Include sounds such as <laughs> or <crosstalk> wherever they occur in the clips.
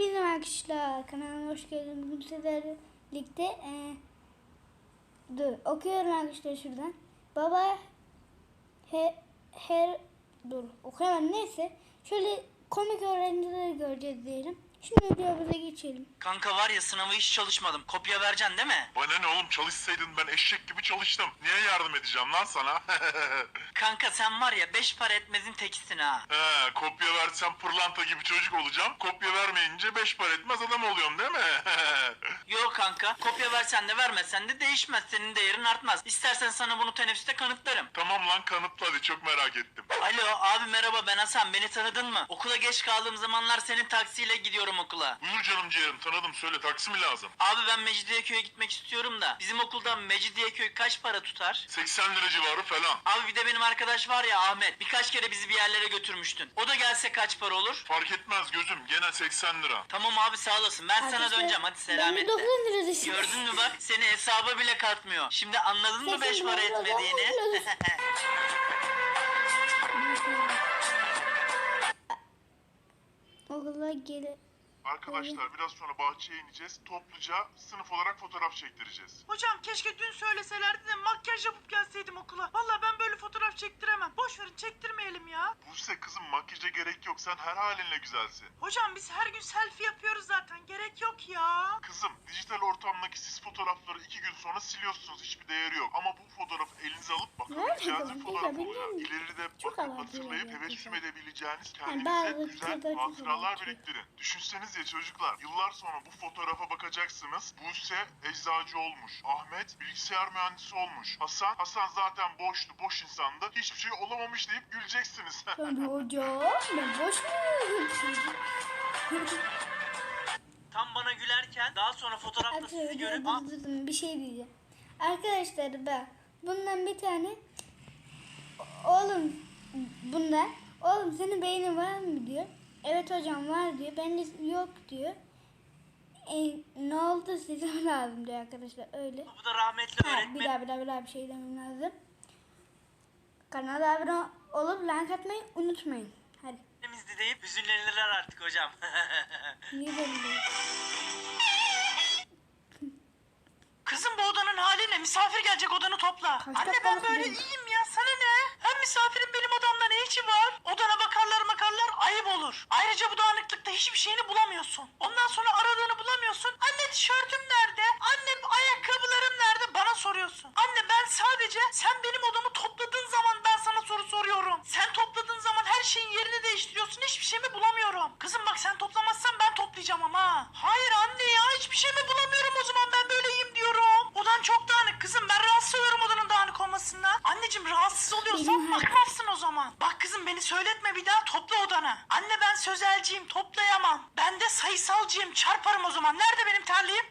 Hepinize arkadaşlar kanalıma hoş geldiniz. Bu sizlerle birlikte e, dur okuyorum arkadaşlar şuradan. Baba he, her dur okuyamadım neyse. Şöyle komik öğrencileri göreceğiz diyelim. Şimdi videomuza geçelim. Kanka var ya sınavı hiç çalışmadım. Kopya vereceksin değil mi? Bana ne oğlum çalışsaydın ben eşek gibi çalıştım. Niye yardım edeceğim lan sana? <laughs> Kanka sen var ya beş para etmezin tekisin ha. He, kopya versem pırlanta gibi çocuk olacağım. Kopya vermeyince beş para etmez adam oluyorum değil mi? <laughs> Yok kanka kopya versen de vermesen de değişmez. Senin değerin artmaz. İstersen sana bunu teneffüste kanıtlarım. tamam lan kanıtla hadi çok merak ettim. Alo abi merhaba ben Hasan beni tanıdın mı? Okula geç kaldığım zamanlar senin taksiyle gidiyorum okula. Buyur canım ciğerim tanıdım söyle taksi mi lazım? Abi ben Mecidiyeköy'e gitmek istiyorum da bizim okuldan Mecidiyeköy kaç para tutar? 80 lira civarı falan. Abi bir de benim arkadaş var ya Ahmet birkaç kere bizi bir yerlere götürmüştün. O da gelse kaç para olur? Fark etmez gözüm gene 80 lira. Tamam abi sağ olasın ben sana Arkadaşlar, döneceğim hadi selametle. 90 lira. Gördün mü bak seni hesaba bile katmıyor. Şimdi anladın mı Sesin beş para bozuldu, etmediğini? bozuldu. <laughs> Okula gele Arkadaşlar biraz sonra bahçeye ineceğiz. Topluca sınıf olarak fotoğraf çektireceğiz. Hocam keşke dün söyleselerdi de makyaj yapıp gelseydim okula. Vallahi ben böyle fotoğraf çektiremem. Boş verin çektirmeyelim ya. Buse kızım makyaja gerek yok sen her halinle güzelsin. Hocam biz her gün selfie yapıyoruz zaten. Gerek yok ya. Kızım dijital ortamdaki siz fotoğrafları iki gün sonra siliyorsunuz hiçbir değeri yok. ama bu fotoğrafı elinize alıp bakabileceğiniz bu? bir fotoğraf olacak. İleride Çok bakıp hatırlayıp yani tebessüm güzel. edebileceğiniz kendinize bazı güzel çok hatıralar biriktirin. Düşünseniz ya çocuklar yıllar sonra bu fotoğrafa bakacaksınız. Buse eczacı olmuş. Ahmet bilgisayar mühendisi olmuş. Hasan, Hasan zaten boştu, boş insandı. Hiçbir şey olamamış deyip güleceksiniz. Ben hocam ben boş muyum? Gülerken daha sonra fotoğrafta sizi görüp dur, dur, dur, bir şey diyeceğim. Arkadaşlar bak bundan bir tane oğlum bunda oğlum senin beynin var mı diyor. Evet hocam var diyor. Ben de yok diyor. E, ne oldu size <laughs> lazım diyor arkadaşlar öyle. bu da rahmetli Ha, bir öğretmen. daha bir daha bir daha bir şey demem lazım. Kanala abone olup like atmayı unutmayın. Temizdi deyip hüzünlenirler artık hocam. <laughs> Niye böyle? Kızım bu odanın hali ne? Misafir gelecek odanı topla. Kaç Anne dakika ben böyle bakayım? iyiyim ya sana ne? Hem misafirin benim odamda ne işi var? Odana bakarlar makarlar ayıp olur. Ayrıca bu dağınıklıkta hiçbir şeyini bulamıyorsun. Ondan sonra aradığını bulamıyorsun. Anne tişörtüm nerede? Anne ayakkabılarım nerede? Bana soruyorsun. Anne ben sadece sen benim odamı topladığın zaman ben sana soru soruyorum. Sen topladığın zaman her şeyin yerini değiştiriyorsun. Hiçbir şeyimi bulamıyorum. Kızım bak sen toplamazsan ben toplayacağım ama. Hayır anne ya hiçbir şeyimi bulamıyorum o zaman ben böyleyim diyorum. Odan çok dağınık kızım ben rahatsız oluyorum odanın olmasından. Anneciğim rahatsız oluyorsan bakmazsın o zaman. Bak kızım beni söyletme bir daha topla odanı. Anne ben sözelciyim toplayamam. Ben de sayısalcıyım çarparım o zaman. Nerede benim terliğim?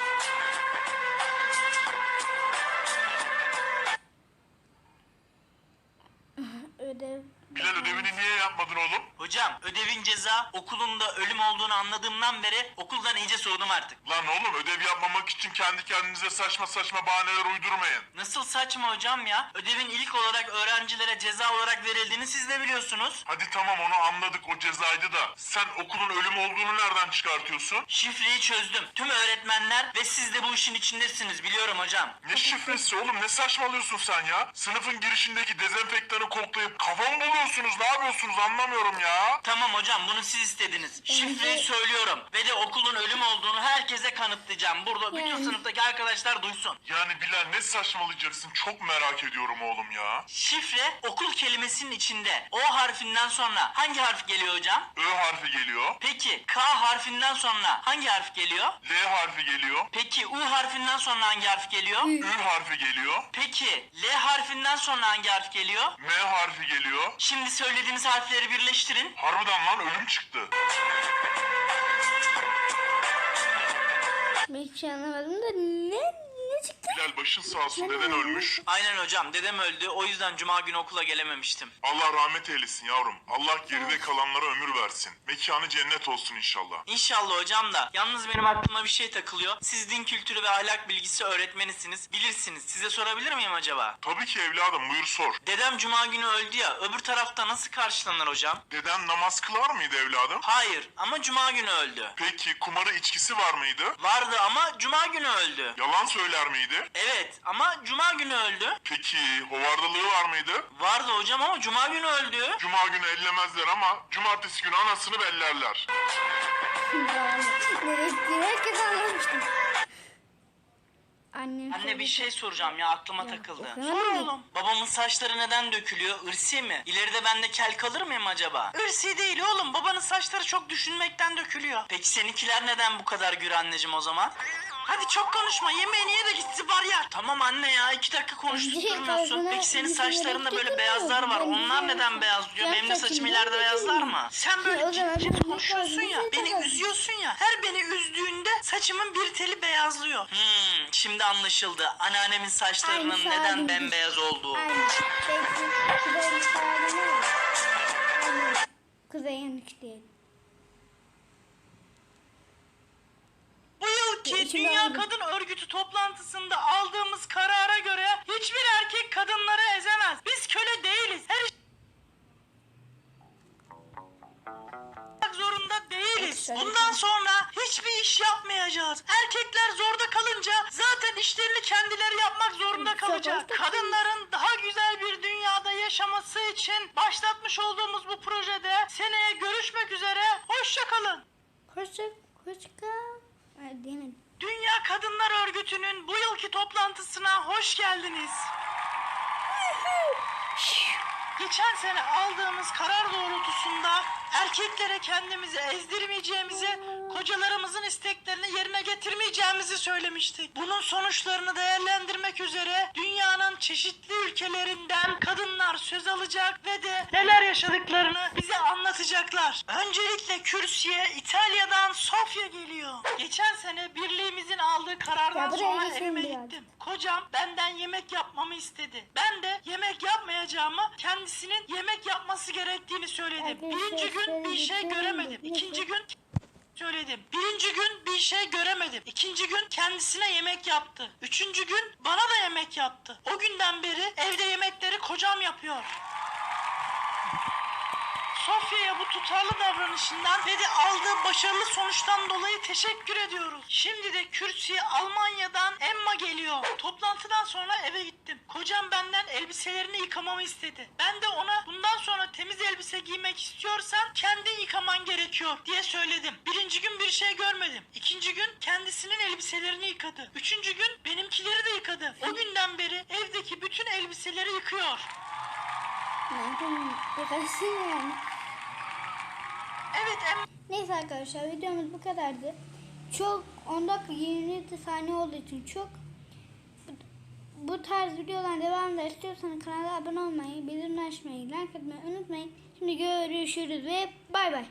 Ödev. Bilal ödevini niye yapmadın oğlum? Hocam ödevin ceza okulunda ölüm olduğunu anladığımdan beri okuldan iyice soğudum artık. Lan oğlum ödev yapmamak için kendi kendinize saçma saçma bahaneler uydurmayın. Nasıl saçma hocam ya? Ödevin ilk olarak öğrencilere ceza olarak verildiğini siz de biliyorsunuz. Hadi tamam onu anladık o cezaydı da. Sen okulun ölüm olduğunu nereden çıkartıyorsun? Şifreyi çözdüm. Tüm öğretmenler ve siz de bu işin içindesiniz biliyorum hocam. Ne şifresi oğlum ne saçmalıyorsun sen ya? Sınıfın girişindeki dezenfektanı koklayıp kafa mı buluyorsunuz ne yapıyorsunuz anlamıyorum ya. Tamam hocam bunu siz istediniz. Şifreyi söylüyorum ve de okulun ölüm olduğunu herkese kanıtlayacağım. Burada bütün Yani. sınıftaki arkadaşlar duysun. Yani Bilal ne saçmalayacaksın çok merak ediyorum oğlum ya. Şifre okul kelimesinin içinde O harfinden sonra hangi harf geliyor hocam? Ö harfi geliyor. Peki K harfinden sonra hangi harf geliyor? L harfi geliyor. Peki U harfinden sonra hangi harf geliyor? Ü harfi geliyor. Peki L harfinden sonra hangi harf geliyor? M harfi geliyor. Şimdi söylediğiniz harfleri birleştirin. Harbiden lan ölüm çıktı. Ben hiç şey anlamadım da ne? Bilal başın sağ olsun deden ölmüş. Aynen hocam dedem öldü o yüzden cuma günü okula gelememiştim. Allah rahmet eylesin yavrum. Allah geride kalanlara ömür versin. Mekanı cennet olsun inşallah. İnşallah hocam da yalnız benim aklıma bir şey takılıyor. Siz din kültürü ve ahlak bilgisi öğretmenisiniz. Bilirsiniz. Size sorabilir miyim acaba? Tabii ki evladım buyur sor. Dedem cuma günü öldü ya öbür tarafta nasıl karşılanır hocam? Deden namaz kılar mıydı evladım? Hayır ama cuma günü öldü. Peki kumarı içkisi var mıydı? Vardı ama cuma günü öldü. Yalan söyler miydi? Evet ama cuma günü öldü. Peki hovardalığı var mıydı? Vardı hocam ama cuma günü öldü. Cuma günü ellemezler ama cumartesi günü anasını bellerler. Nereye gittiğini herkes anlamıştır. Annem Anne bir şey soracağım ya aklıma takıldı. okuyamadım. Sor oğlum. Babamın saçları neden dökülüyor? Irsi mi? İleride ben de kel kalır mıyım acaba? Irsi değil oğlum. Babanın saçları çok düşünmekten dökülüyor. Peki seninkiler neden bu kadar gür anneciğim o zaman? Hadi çok konuşma. Yemeğini ye de gitsi var ya. Tamam anne ya. iki dakika konuştuk Şey, durmuyorsun. Peki senin saçlarında böyle beyazlar var. Ben Onlar neden şey- beyazlıyor? Sen Benim de saçım ileride dökülüyor. beyazlar mı? Sen böyle o zaman ciddi ciddi ben konuşuyorsun ya. Beni üzüyorsun ya. Her beni üzdüğünde saçımın bir teli beyazlıyor. Hmm, şimdi anlaşıldı. Anneannemin saçlarının neden sahibi. bembeyaz olduğu. Aynen. Belki var. Yanık değil. Bu İçime Dünya aldım. Kadın Örgütü toplantısında aldığımız karara göre hiçbir erkek kadınları ezemez. Biz köle değiliz. Her zorunda değiliz. Bundan sonra hiçbir iş yapmayacağız. Erkekler zorda kalınca zaten işlerini kendileri yapmak zorunda kalacak. Kadınların daha güzel bir dünyada yaşaması için başlatmış olduğumuz bu projede seneye görüşmek üzere. Hoşça kalın. Hoşça, hoşça kal. Dünya Kadınlar Örgütü'nün bu yılki toplantısına hoş geldiniz. Geçen sene aldığımız karar doğrultusunda erkeklere kendimizi ezdirmeyeceğimizi, kocalarımızın isteklerini yerine getirmeyeceğimizi söylemiştik. Bunun sonuçlarını değerlendirmek üzere dünyanın çeşitli ülkelerinden kadınlar söz alacak ve de neler yaşadıklarını bize anlatacaklar. Öncelikle kürsüye İtalya'dan Sofya geliyor. Geçen sene birliğimizin aldığı karardan sonra evime gittim. Kocam benden yemek yapmamı istedi. Ben de yemek yapmayacağımı, kendisinin yemek yapması gerektiğini söyledim. Birinci gün bir şey göremedim. İkinci gün söyledim. Birinci gün bir şey göremedim. İkinci gün kendisine yemek yaptı. Üçüncü gün bana da yemek yaptı. O günden beri evde yemekleri kocam yapıyor. Sofya'ya bu tutarlı davranışından ve de aldığı başarılı sonuçtan dolayı teşekkür ediyoruz. Şimdi de kürsüye Almanya'dan Emma geliyor. Toplantıdan sonra eve gittim. Kocam benden elbiselerini yıkamamı istedi. Ben de ona bundan sonra temiz elbise giymek istiyorsan kendin yıkaman gerekiyor diye söyledim. Birinci gün bir şey görmedim. İkinci gün kendisinin elbiselerini yıkadı. Üçüncü gün benimkileri de yıkadı. O günden beri evdeki bütün elbiseleri yıkıyor. Ne yapayım? Birkaç şey yani. Neyse arkadaşlar videomuz bu kadardı. Çok 10 dakika 27 saniye olduğu için çok bu tarz videoların devamında istiyorsanız kanala abone olmayı, bildirim açmayı, like atmayı unutmayın. Şimdi görüşürüz ve bay bay.